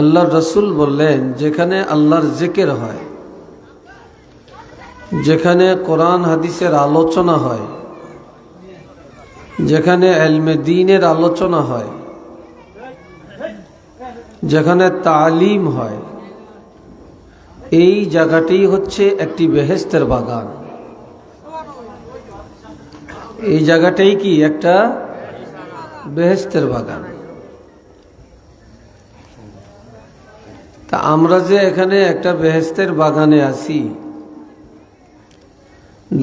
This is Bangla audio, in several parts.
আল্লাহর রসুল বললেন, যেখানে আল্লাহর জেকের হয়, যেখানে কোরআন হাদিসের আলোচনা হয়, যেখানে এলমে দিনের আলোচনা হয়, যেখানে তালিম হয়, এই জায়গাটি হচ্ছে একটি বেহেস্তের বাগান। এই জায়গাটাই কি একটা বেহেস্তের বাগান? তা আমরা যে এখানে একটা বেহেস্তের বাগানে আছি,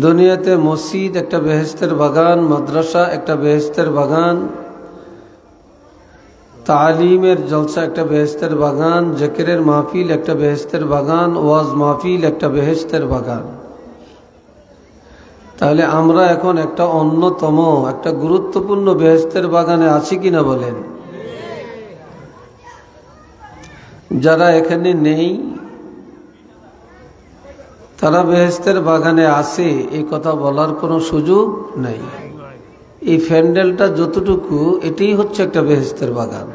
দুনিয়াতে মসজিদ একটা বেহেস্তের বাগান, মাদ্রাসা একটা বেহেস্তের বাগান, তালিমের জলসা একটা বেহেস্তের বাগান, জেকেরের মাহফিল একটা বেহেস্তের বাগান, ওয়াজ মাহফিল একটা বেহেস্তের বাগান। তাহলে আমরা এখন একটা অন্যতম, একটা গুরুত্বপূর্ণ বেহেস্তের বাগানে আছি কিনা বলেন? যারা এখানে নেই, তারা বেহেস্তের বাগানে আসে এই কথা বলার কোনো সুযোগ নেই। এই ফ্যান্ডেলটা যতটুকু, এটাই হচ্ছে একটা বেহেস্তের বাগান।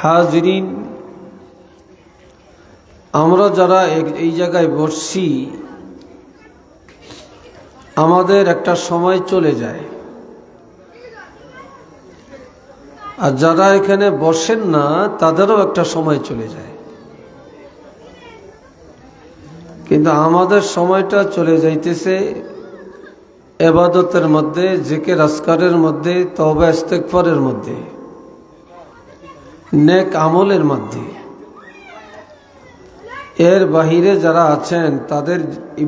হাজরিন, আমরা যারা এই জায়গায় বসছি, আমাদের একটা সময় চলে যায়। আর যারা এখানে বসেন না, তাদেরও একটা সময় চলে যায়। কিন্তু আমাদের সময়টা চলে যাইতেছে এবাদতের মধ্যে জেকে রাস্কারের মধ্যে তবে ইস্তেকফারের মধ্যে, নেক আমলের মধ্যে। এর বাহিরে যারা আছেন, তাদের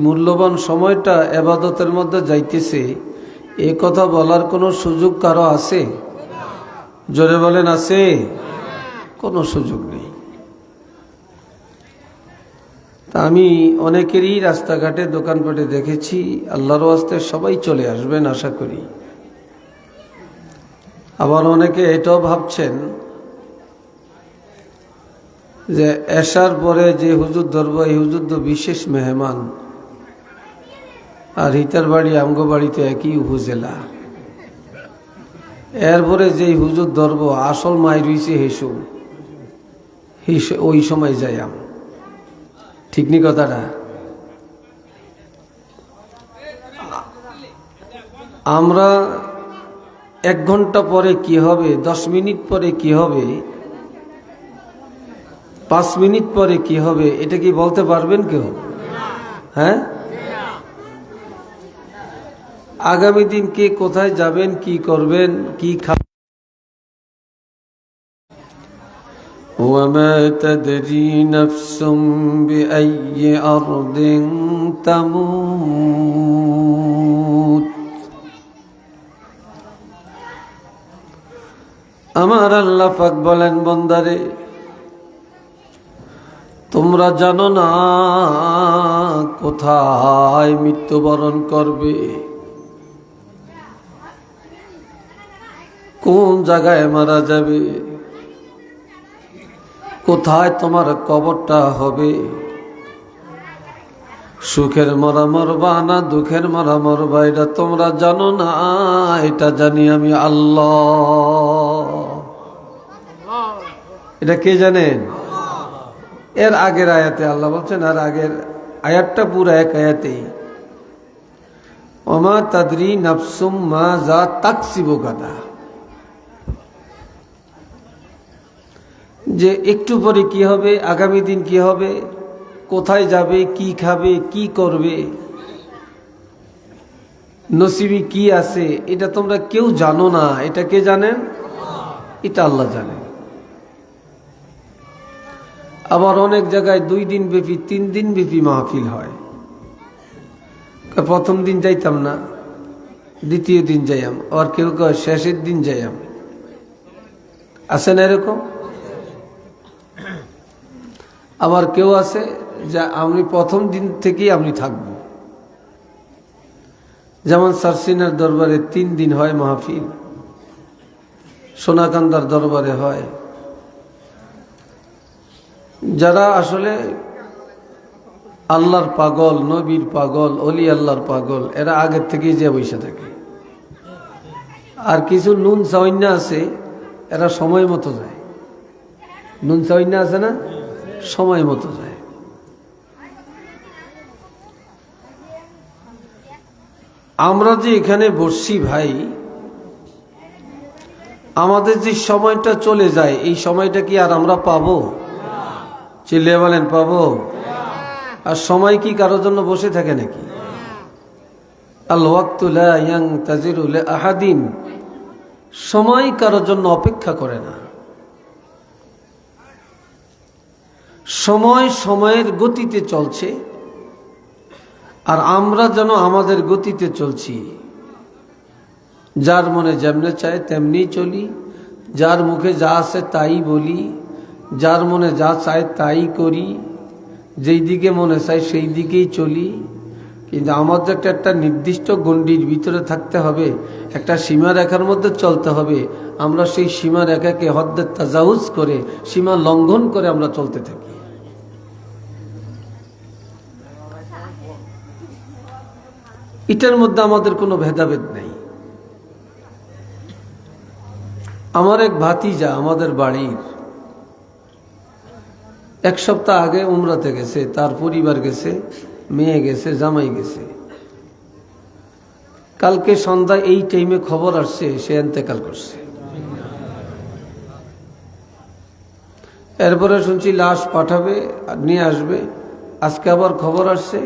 মূল্যবান সময়টা এবাদতের মধ্যে যাইতেছে। এ কথা বলার কোনো সুযোগ কারও আছে? জোরে বলেন, আছে? কোনো সুযোগ নেই। তা আমি অনেকেরই রাস্তাঘাটে, দোকানপাটে দেখেছি, আল্লাহর আস্তে সবাই চলে আসবেন, আশা করি। আবার অনেকে এটাও ভাবছেন যে এসার পরে যে হুজুর ধরব, এই হুজুর তো বিশেষ মেহমান। আর হিতার বাড়ি আমগো বাড়িতে একই উপজেলা। এরপরে যেই হুজুর ধরব, আসল মাই রইছে হেসু। ওই সময় যাইয়াম। ঠিক নি কথাটা? আমরা এক ঘণ্টা পরে কি হবে, দশ মিনিট পরে কি হবে, পাঁচ মিনিট পরে কি হবে, এটা কি বলতে পারবেন কেউ? হ্যাঁ? আগামী দিন কে কোথায় যাবেন কি করবেন কি খাবেন وما تدري نفس بأي أرض تموت আমার আল্লাহ পাক বলেন বন্দারে তোমরা জানো না কোথায় মৃত্যুবরণ করবে কোন জায়গায় মারা যাবে? কোথায় তোমার কবরটা হবে? সুখের মরা মরবা না দুঃখের মরা মরবা এটা তোমরা জানো না, এটা জানি আমি আল্লাহ। এটা কে জানেন? এর আগের আয়াতে আল্লাহ বলছেন, আর আগের আয়াতটা পুরো এক আয়াতেই। অমা তাদরি নাফসুম মা যা তাকসিবো গাদা। যে একটু পরে কি হবে, আগামী দিন কি হবে, কোথায় যাবে, কি খাবে, কি করবে, নসিবি কি আছে, এটা তোমরা কেউ জানো না। এটা কে জানেন? এটা আল্লাহ জানেন। আবার অনেক জায়গায় দুই দিন ব্যাপী, তিন দিন ব্যাপী মাহফিল হয়। প্রথম দিন যাইতাম না, দ্বিতীয় দিন যাইয়াম আবার কেউ কেউ শেষের দিন যাইয়াম। আছে না এরকম? আবার কেউ আছে যে আমি প্রথম দিন থেকেই আমি থাকব। যেমন সারসিনার দরবারে তিন দিন হয় মাহফিল, সোনাকান্দার দরবারে হয়। যারা আসলে আল্লাহর পাগল, নবীর পাগল, অলি আল্লাহর পাগল, এরা আগের থেকেই যে বসে থাকে। আর কিছু নুন চাইন্যা আছে, এরা সময় মতো যায়। নুন চাইন্যা আছে না? সময় মতো যায়। আমরা যে এখানে বসছি ভাই, আমাদের যে সময়টা চলে যায়, এই সময়টা কি আর আমরা পাবো? চিল্লিয়ে বলেন, পাবো? আর সময় কি কারোর জন্য বসে থাকে নাকি? আল ইয়াং তাজিরুল আহাদিন। সময় কারোর জন্য অপেক্ষা করে না। সময় সময়ের গতিতে চলছে, আর আমরা যেন আমাদের গতিতে চলছি। যার মনে যেমনে চায় তেমনি চলি, যার মুখে যা আছে তাই বলি, যার মনে যা চায় তাই করি, যেই দিকে মনে চায় সেই দিকেই চলি। কিন্তু আমাদের একটা একটা নির্দিষ্ট গণ্ডির ভিতরে থাকতে হবে, একটা সীমা রেখার মধ্যে চলতে হবে। আমরা সেই সীমা রেখাকে হদ্দের তাজাউজ করে, সীমা লঙ্ঘন করে আমরা চলতে থাকি। এটার মধ্যে আমাদের কোনো ভেদাভেদ নেই। আমার এক ভাতিজা আমাদের বাড়ির এক সপ্তাহ আগে উমরাতে গেছে, তার পরিবার গেছে, মেয়ে গেছে, জামাই গেছে। কালকে সন্ধ্যা এই টাইমে খবর আসছে, সে এন্তেকাল করছে। এরপরে শুনছি লাশ পাঠাবে, নিয়ে আসবে, আজকে আবার খবর আসছে।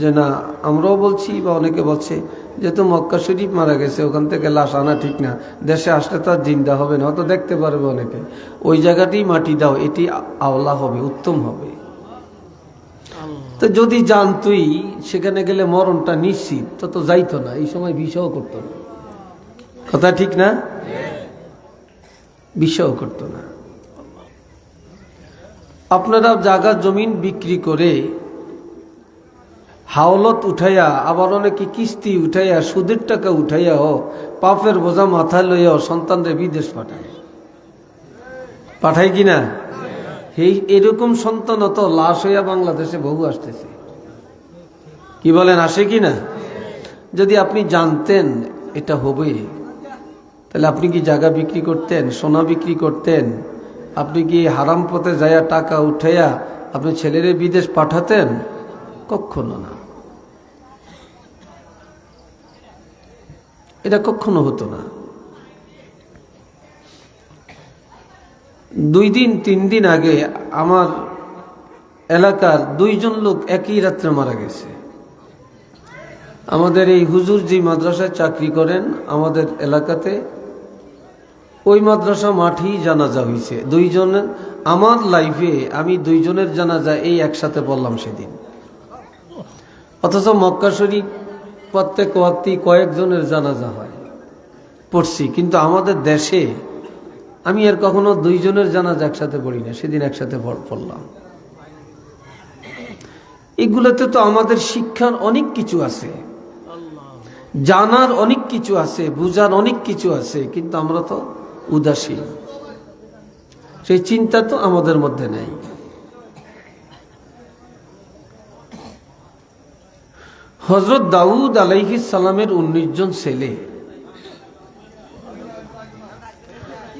যে না আমরাও বলছি বা অনেকে বলছে যেহেতু মক্কা শরীফ মারা গেছে ওখান থেকে লাশ আনা ঠিক না। দেশে আসলে তো আর জিন্দা হবে না হয়তো দেখতে পারবে অনেকে। ওই জায়গাটি মাটি দাও এটি আওলা হবে উত্তম হবে। তো যদি জানতুই সেখানে গেলে মরণটা নিশ্চিত তো তো যাইতো না এই সময় বিষও করতো না। কথা ঠিক না? বিষও করতো না। আপনারা জায়গা জমিন বিক্রি করে হাওলত উঠাইয়া, আবার অনেকে কিস্তি উঠাইয়া, সুদের টাকা উঠাইয়া উঠাইয়াও পাপের বোঝা মাথায় লইয়াও সন্তানরে বিদেশ পাঠায়। পাঠায় কি না? এই এরকম সন্তান অত লাশ হইয়া বাংলাদেশে বহু আসতেছে। কি বলেন, আসে কি না? যদি আপনি জানতেন এটা হবে, তাহলে আপনি কি জায়গা বিক্রি করতেন, সোনা বিক্রি করতেন? আপনি কি হারাম পথে যাইয়া টাকা উঠাইয়া আপনি ছেলেরে বিদেশ পাঠাতেন? কখনো না। এটা কখনো হতো না। দুই দিন, তিন দিন আগে আমার এলাকার দুইজন লোক একই রাত্রে মারা গেছে। আমাদের এই হুজুর যে মাদ্রাসায় চাকরি করেন আমাদের এলাকাতে। ওই মাদ্রাসা মাঠেই জানাজা হয়েছে দুইজনের আমার লাইফে আমি দুইজনের জানাজা এই একসাথে বললাম সেদিন। অথচ মক্কা শরীফ প্রত্যেক ওয়াক্তি কয়েকজনের জানাজা হয়। পড়ছি, কিন্তু আমাদের দেশে আমি আর কখনো দুইজনের জানাজা একসাথে পড়ি না, সেদিন একসাথে পড়লাম। এগুলোতে তো আমাদের শিক্ষার অনেক কিছু আছে। জানার অনেক কিছু আছে, বুঝার অনেক কিছু আছে, কিন্তু আমরা তো উদাসীন। সেই চিন্তা তো আমাদের মধ্যে নেই। হজরত দাউদ আলাইহিস সালামের উনিশ জন ছেলে।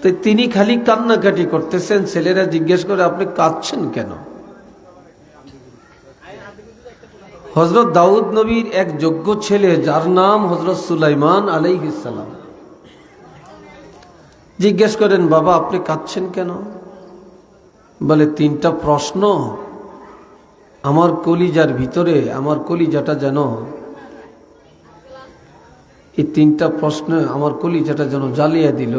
তো তিনি খালি কান্নাকাটি করতেছেন, ছেলেরা জিজ্ঞেস করে, আপনি কাঁদছেন কেন? হজরত দাউদ নবীর এক যোগ্য ছেলে, যার নাম হজরত সুলাইমান আলাইহিসাল্লাম জিজ্ঞেস করেন, বাবা, আপনি কাঁদছেন কেন? বলে, তিনটা প্রশ্ন। আমার কলিজার ভিতরে, আমার কলিজাটা যেন, এই তিনটা প্রশ্ন আমার কলিজাটা যেন জ্বালিয়ে দিল।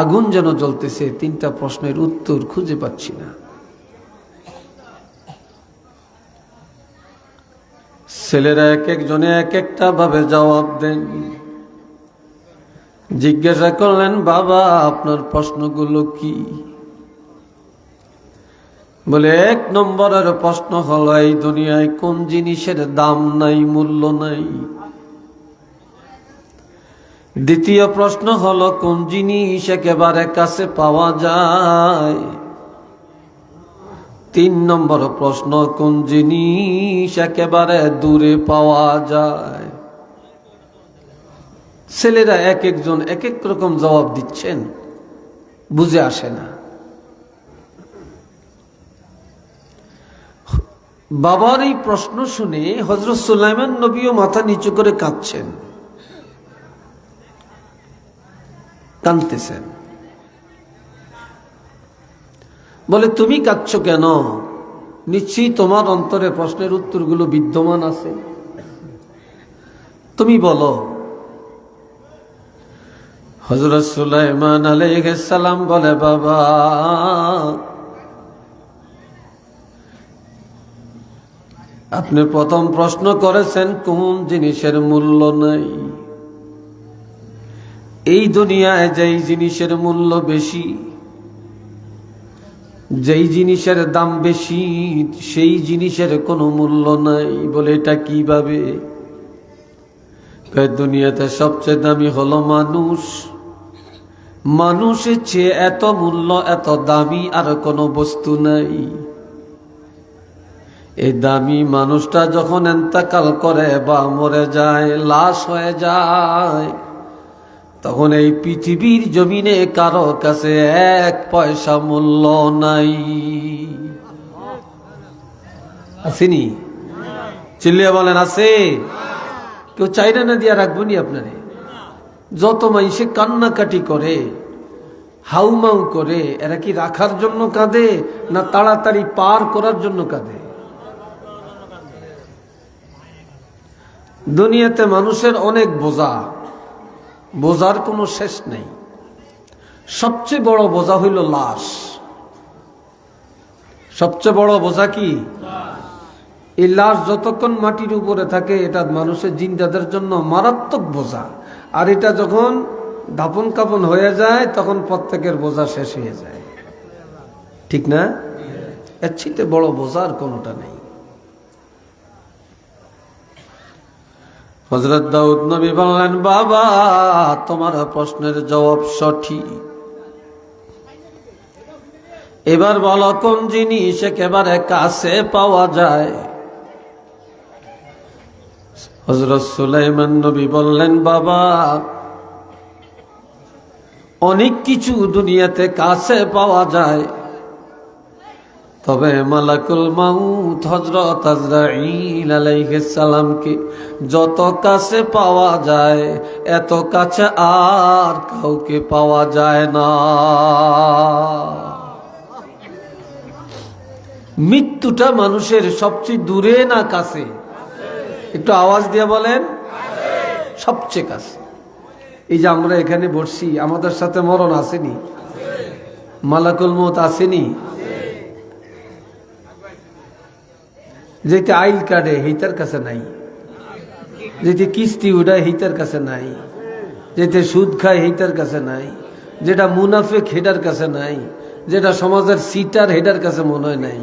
আগুন যেন জ্বলতেছে, তিনটা প্রশ্নের উত্তর খুঁজে পাচ্ছি না। ছেলেরা এক একজনে এক একটা ভাবে জবাব দেন। জিজ্ঞাসা করলেন, বাবা, আপনার প্রশ্নগুলো কি? বলে, এক নম্বরের প্রশ্ন হলো, এই দুনিয়ায় কোন জিনিসের দাম নাই, মূল্য নাই? দ্বিতীয় প্রশ্ন হলো, কোন জিনিস একেবারে কাছে পাওয়া যায়? তিন নম্বর প্রশ্ন, কোন জিনিস একেবারে দূরে পাওয়া যায়? ছেলেরা এক একজন এক এক রকম জবাব দিচ্ছেন, বুঝে আসে না। বাবার এই প্রশ্ন শুনে হজরত সুলাইমান নবীও মাথা নিচু করে কাঁদছেন। কাঁদতেছেন। বলে, তুমি কাঁদছ কেন? নিশ্চয়ই তোমার অন্তরে প্রশ্নের উত্তরগুলো বিদ্যমান আছে। তুমি বলো। হজরত সুলাইমান আলাইসালাম বলে, বাবা আপনি প্রথম প্রশ্ন করেছেন, কোন জিনিসের মূল্য নাই? এই দুনিয়ায় যেই জিনিসের মূল্য বেশি, যেই জিনিসের দাম বেশি, সেই জিনিসের কোনো মূল্য নাই বলে এটা কীভাবে? দুনিয়াতে সবচেয়ে দামি হলো মানুষ। মানুষের চেয়ে এত মূল্য, এত দামি আর কোনো বস্তু নাই। এই দামি মানুষটা যখন এন্তাকাল করে বা মরে যায়, লাশ হয়ে যায়, তখন এই পৃথিবীর জমিনে কারও কাছে এক পয়সা মূল্য নাই। আসেনি? চিল্লিয়া বলেন, আছে। কেউ চাইনা না দিয়া রাখব নি আপনারে? যত মানুষে কান্নাকাটি করে, হাউমাউ করে, এরা কি রাখার জন্য কাঁদে না তাড়াতাড়ি পার করার জন্য কাঁদে? দুনিয়াতে মানুষের অনেক বোঝা। বোঝার কোনো শেষ নেই। সবচেয়ে বড় বোঝা হইল লাশ। সবচেয়ে বড় বোঝা কি? এই লাশ যতক্ষণ মাটির উপরে থাকে এটা মানুষের জিন্দাদের জন্য মারাত্মক বোঝা। আর এটা যখন দাপন কাপন হয়ে যায় তখন প্রত্যেকের বোঝা শেষ হয়ে যায়। ঠিক না? এর বড় বোঝার কোনোটা নেই। হজরত দাউদ নবী বললেন, বাবা, তোমার প্রশ্নের জবাব সঠিক। এবার বলো, কোন জিনিস একেবারে কাছে পাওয়া যায়? হজরত সুলাইমান নবী বললেন, বাবা, অনেক কিছু দুনিয়াতে কাছে পাওয়া যায়। তবে মালাকুল মাউত হজরত আজরাইল আলাইহিস সালামকে যত কাছে পাওয়া যায়, এত কাছে আর কাউকে পাওয়া যায় না। মৃত্যুটা মানুষের সবচেয়ে দূরে না কাছে? একটু আওয়াজ দিয়ে বলেন। সবচেয়ে কাছে। এই যে আমরা এখানে বসছি, আমাদের সাথে মরণ আসেনি। মালাকুল মত আসেনি। যেতে আইল কাটে হিতার কাছে নাই। যেতে কিস্তি উড়ায় হিতার কাছে নাই। যেতে সুদ খায়, হিতার কাছে নাই। যেটা মুনাফেক, হেডার কাছে নাই। যেটা সমাজের সিটার, হেডার কাছে মনে হয় নাই।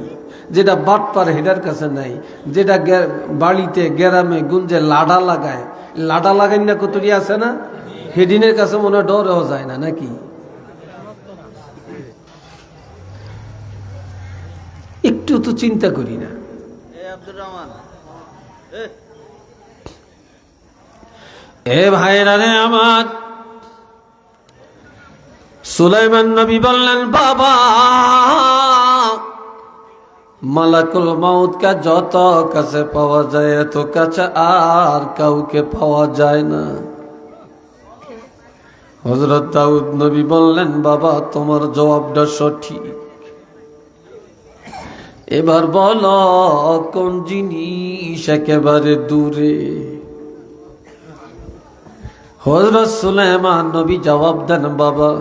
যেটা বাটপার, হেডার কাছে নাই। যেটা বাড়িতে, গ্রামে, গুঞ্জে লাডা লাগায়। লাডা লাগাই না কতটি আছে না? হেডিনের কাছে মনে হয় ডরেও যায় না, নাকি? একটু তো চিন্তা করি না। আব্দুর রহমান। এ ভাইরা রে আমার, সুলাইমান নবী বললেন, বাবা, মালাকুল যত কাছে পাওয়া যায়, এত কাছে আর কাউকে পাওয়া যায় না। হজরত দাউদ নবী বললেন, বাবা, তোমার জবাবটা সঠিক। এবার বল, কোন জিনিস একেবারে দূরে? হজরত সুলেমান নবী জবাব দেন, বাবা,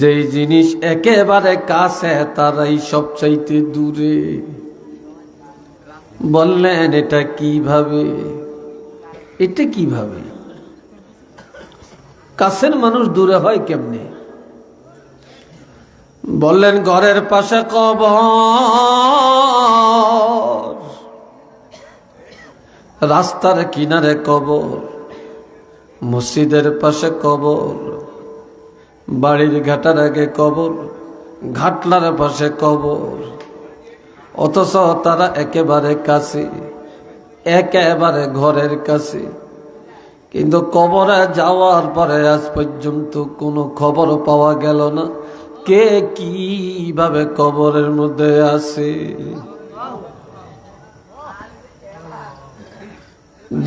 যেই জিনিস একেবারে কাছে, তারাই সবচাইতে দূরে। বললেন, এটা কীভাবে? এটা কীভাবে? কাছের মানুষ দূরে হয় কেমনে? বললেন, ঘরের পাশে কবর, রাস্তার কিনারে কবর, মসজিদের পাশে কবর, বাড়ির ঘাটার আগে কবর, ঘাটলার পাশে কবর। অথচ তারা একেবারে কাছে একেবারে ঘরের কাছে কিন্তু কবরে যাওয়ার পরে আজ পর্যন্ত কোনো খবর পাওয়া গেল না। কে কীভাবে কবরের মধ্যে আছে?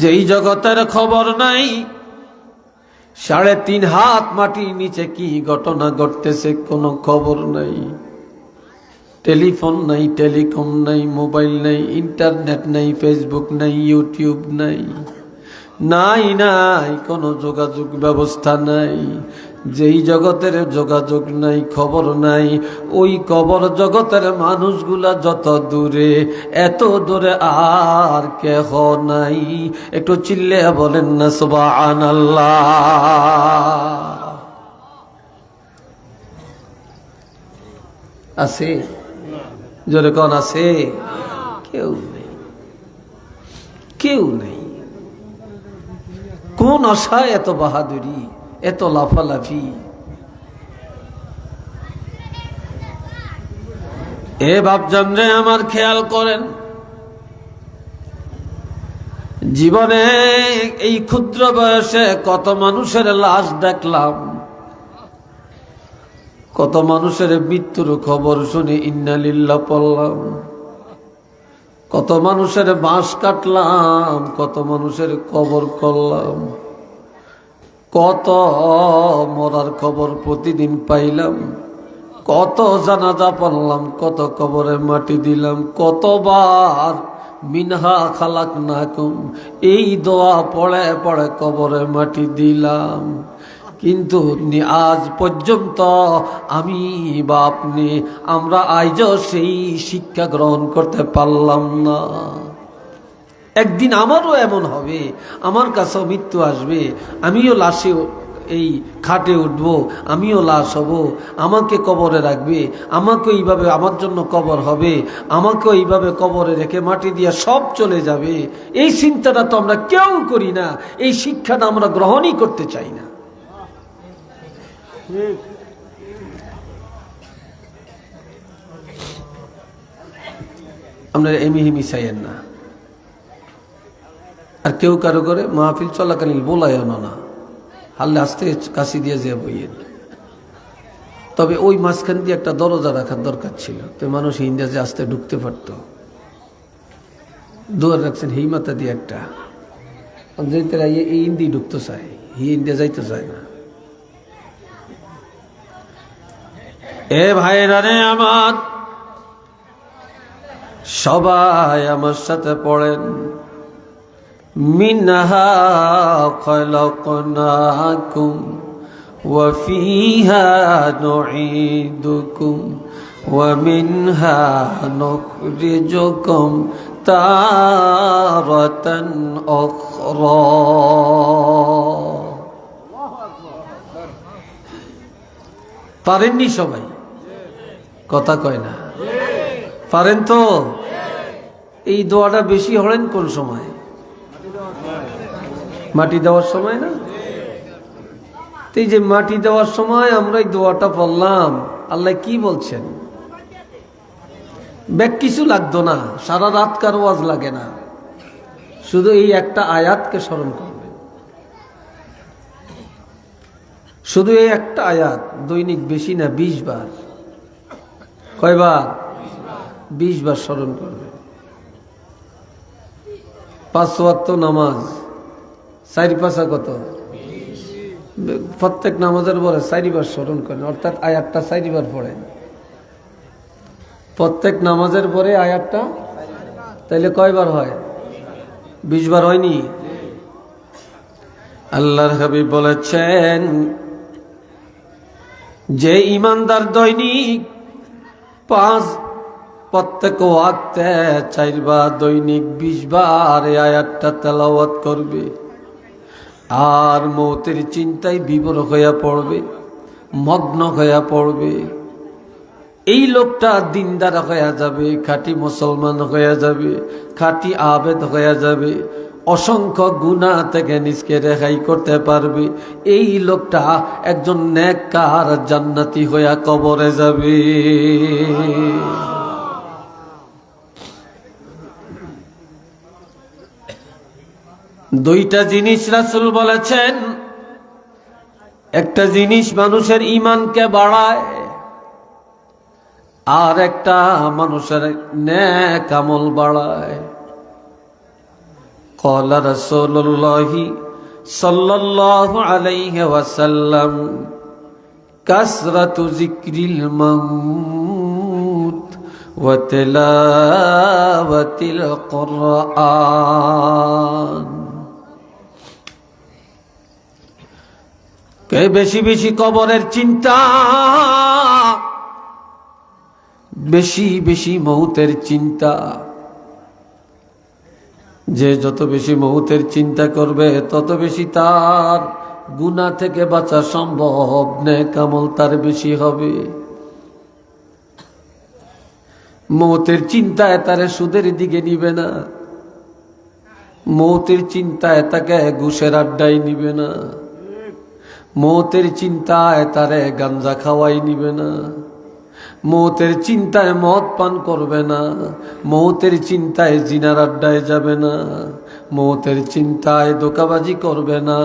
যেই জগতের খবর নাই, সাড়ে তিন হাত মাটির নিচে কি ঘটনা ঘটতেছে কোনো খবর নাই। টেলিফোন নাই, টেলিকম নাই, মোবাইল নাই, ইন্টারনেট নাই, ফেসবুক নাই, ইউটিউব নাই নাই নাই, কোনো যোগাযোগ ব্যবস্থা নাই। যেই জগতের যোগাযোগ নাই, খবর নাই, ওই কবর জগতের মানুষগুলা যত দূরে, এত দূরে আর কেহ নাই। একটু চিল্লে বলেন না সুবাহ আছে? জোরে কন, আছে? কেউ নেই। কেউ নেই। কোন আশায় এত বাহাদুরি? এত লাফালাফি। এ রে আমার খেয়াল করেন। জীবনে এই ক্ষুদ্র বয়সে কত মানুষের লাশ দেখলাম। কত মানুষের মৃত্যুর খবর শুনে ইন্নালিল্লা পড়লাম। কত মানুষের বাঁশ কাটলাম, কত মানুষের কবর করলাম। কত মরার খবর প্রতিদিন পাইলাম, কত জানাজা পড়লাম, কত কবরে মাটি দিলাম, কতবার মিনহা খালাক নাকুম, এই দোয়া পড়ে পড়ে কবরে মাটি দিলাম। কিন্তু আজ পর্যন্ত আমি বা আপনি আমরা আজও সেই শিক্ষা গ্রহণ করতে পারলাম না। একদিন আমারও এমন হবে। আমার কাছেও মৃত্যু আসবে। আমিও লাশে এই খাটে উঠব, আমিও লাশ হব। আমাকে কবরে রাখবে আমাকে এইভাবে আমার জন্য কবর হবে। আমাকেও এইভাবে কবরে রেখে মাটি দিয়ে সব চলে যাবে। এই চিন্তাটা তো আমরা কেউ করি না। এই শিক্ষাটা আমরা গ্রহণই করতে চাই না। আমরা এমি হিমি চাইয়েন না। আর কেউ কারও করে মাহফিল চলাকালীন বোলায় না হাল্লে আসতে কাশি দিয়ে যে বইয়েন তবে ওই মাঝখান দিয়ে একটা দরজা রাখার দরকার ছিল। তো মানুষ ইন্ডিয়াতে আসতে ঢুকতে পারত। দুয়ার রাখছেন হেই দিয়ে একটা। যেতে এই ইন্দি ঢুকতে চায়। হি ইন্ডিয়া যাইতে চায় না। এ ভাইরা রে আমার, সবাই আমার সাথে পড়েন। মিনহা খলকনাকুম وفيها نعيدكم ومنها نخرجكم تارة أخرى পারেননি সবাই কথা কয় না পারেন তো এই দোয়াটা বেশি হলেন কোন সময় মাটি দেওয়ার সময় না? এই যে মাটি দেওয়ার সময় আমরা এই দোয়াটা পড়লাম। আল্লাহ কি বলছেন? ব্যাগ কিছু লাগতো না, সারা রাত কার ওয়াজ লাগে না। শুধু এই একটা আয়াতকে স্মরণ করবেন শুধু এই একটা আয়াত, দৈনিক বেশি না, বিশ বার। কয়বার? বিশ বার স্মরণ করবেন পাঁচ নামাজ। চারি পাঁচা কত? প্রত্যেক নামাজের পরে চারিবার স্মরণ করেন, অর্থাৎ আয়াতটা চারিবার পড়েন প্রত্যেক নামাজের পরে আয়াতটা তাইলে কয়বার হয়? বিশ বার হয়নি? আল্লাহর হাবিব বলেছেন, যে ইমানদার দৈনিক পাঁচ প্রত্যেক ওয়াক্তে চারবার দৈনিক বিশ বার আয়াতটা তেলাওয়াত করবে। আর মৌতের চিন্তায় বিবর হইয়া পড়বে, মগ্ন হইয়া পড়বে। এই লোকটা দিনদার হইয়া যাবে, খাঁটি মুসলমান হইয়া যাবে, খাঁটি আবেদ হইয়া যাবে, অসংখ্য গুণা থেকে নিজকে রেহাই করতে পারবে। এই লোকটা একজন নেককার জান্নাতি হইয়া কবরে যাবে। দুইটা জিনিস রাসুল বলেছেন। একটা জিনিস মানুষের ইমানকে বাড়ায়, আর একটা মানুষের ন্যাক আমল বাড়ায়। কলা রসোল্লাহি সাল্লাহ আলাইহি ওয়াসাল্লাম, কাসরাতু জিক্রিল মাউত ওয়া তিলাওয়াতিল কুরআন। কে? বেশি বেশি কবরের চিন্তা। বেশি বেশি মৌতের চিন্তা। যে যত বেশি মৌতের চিন্তা করবে, তত বেশি তার গুণা থেকে বাঁচা সম্ভব। কামল তার বেশি হবে। মৌতের চিন্তায় তারে সুদের দিকে নিবে না। মৌতের চিন্তায় তাকে ঘুষের আড্ডায় নিবে না। মৌতের চিন্তায় তারে গাঞ্জা খাওয়াই নিবে না। মৌতের চিন্তায় মদ পান করবে না। মৌতের চিন্তায় জিনার আড্ডায় যাবে না। মৌতের চিন্তায় দোকাবাজি করবে না।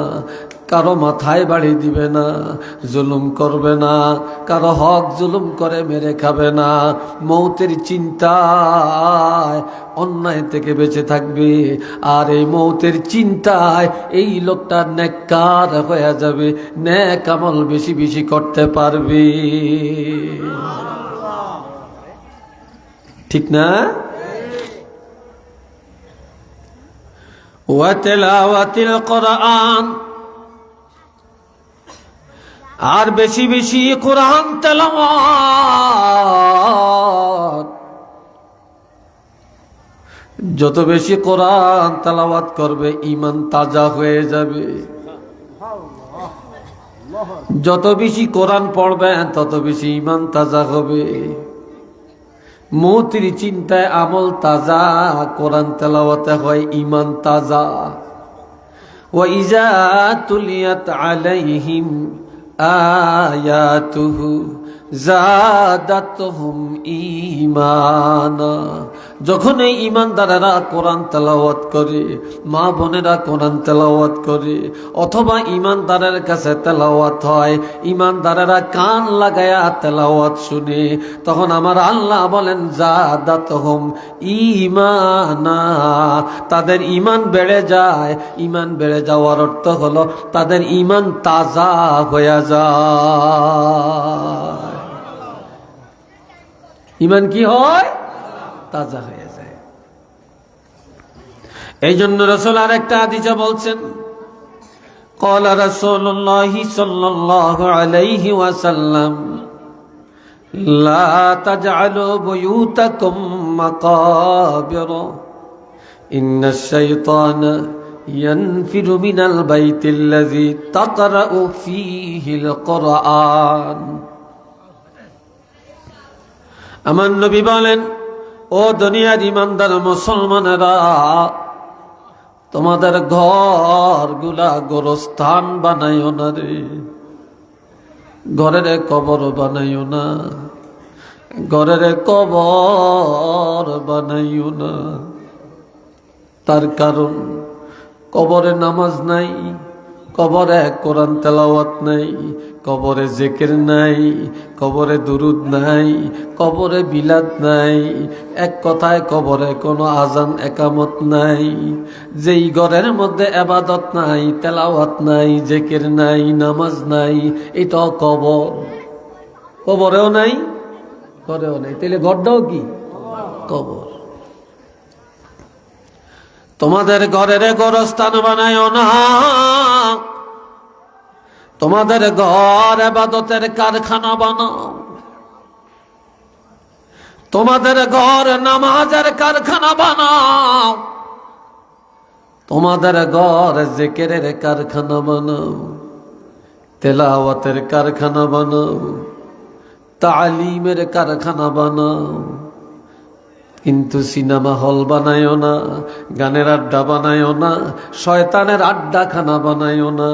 কারও মাথায় বাড়ি দিবে না, জুলুম করবে না, কারও হক জুলুম করে মেরে খাবে না, মৌতের চিন্তায় অন্যায় থেকে বেঁচে থাকবে, আর এই মৌতের চিন্তায় এই লোকটা নেককার হয়ে যাবে ন্যাক আমল বেশি বেশি করতে পারবে। ঠিক না? ওয়াতেলাওয়াতিল কোরআন আর বেশি বেশি কোরআন তেলাওয়াত। যত বেশি কোরআন তেলাওয়াত করবে ইমান তাজা হয়ে যাবে। যত বেশি কোরআন পড়বেন, তত বেশি ইমান তাজা হবে। মতির চিন্তায় আমল তাজা, কোরআন তেলাওয়াতে হয় ইমান তাজা। ওয়াইজা তুলিয়াত আলাইহিম آياته زادتهم إيمانا যখন এই ইমানদারেরা কোরআন তেলাওয়াত করে, মা বোনেরা কোরআন তেলাওয়াত করে, অথবা ইমানদারের কাছে তেলাওয়াত হয়, ইমানদারেরা কান লাগায়া তেলাওয়াত শুনে, তখন আমার আল্লাহ বলেন যা জাদাতহুম ঈমানা। তাদের ইমান বেড়ে যায়। ইমান বেড়ে যাওয়ার অর্থ হলো, তাদের ইমান তাজা হয়ে যায়। ইমান কি হয়? তাজা হয়ে যায় এই জন্য রসুল আর একটা আদিজা বলছেন قال رسول الله صلى الله عليه وسلم لا تجعلوا بيوتكم مقابر إن الشيطان ينفر من البيت الذي تقرأ فيه القرآن আমার নবী বলেন ও দুনিয়ার ইমানদার মুসলমানেরা, তোমাদের ঘরগুলা গোরস্থান বানাইও না রে। ঘরের কবর বানাইও না। ঘরের কবর বানাইও না। তার কারণ কবরে নামাজ নাই কবরে কোরআন তেলাওয়াত নাই, কবরে জেকের নাই, কবরে দুরুদ নাই, কবরে বিলাদ নাই, এক কথায় কবরে কোনো আজান একামত নাই। যেই ঘরের মধ্যে আবাদত নাই, তেলাওয়াত নাই, জেকের নাই, নামাজ নাই, এটা কবর। কবরেও নাই, ঘরেও নাই। তাহলে ঘরটাও কি? কবর। তোমাদের ঘরের গোরস্থান বানায় না। তোমাদের ঘর আবাদতের কারখানা বানাও। তোমাদের ঘর নামাজের কারখানা বানাও। তোমাদের ঘর জেকেরের কারখানা বানাও। তেলাওয়াতের কারখানা বানাও। তালিমের কারখানা বানাও। কিন্তু সিনেমা হল বানায়ও না, গানের আড্ডা বানায়ও না, শয়তানের আড্ডাখানা বানায়ও না।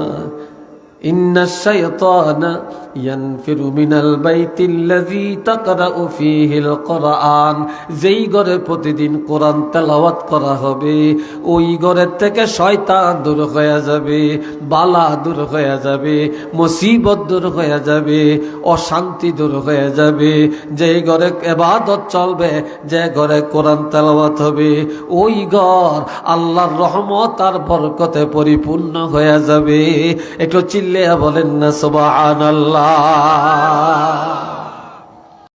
إن الشيطان ينفر من البيت الذي تقرأ فيه القرآن যেই ঘরে প্রতিদিন কোরআন তেলাওয়াত করা হবে ওই ঘরের থেকে শয়তান দূর হয়ে যাবে বালা দূর হয়ে যাবে মুসিবত দূর হয়ে যাবে অশান্তি দূর হয়ে যাবে যে ঘরে এবাদত চলবে যে ঘরে কোরআন তেলাওয়াত হবে ওই ঘর আল্লাহর রহমত আর বরকতে পরিপূর্ণ হয়ে যাবে একটু চিল্লে বলেন না সুবহানাল্লাহ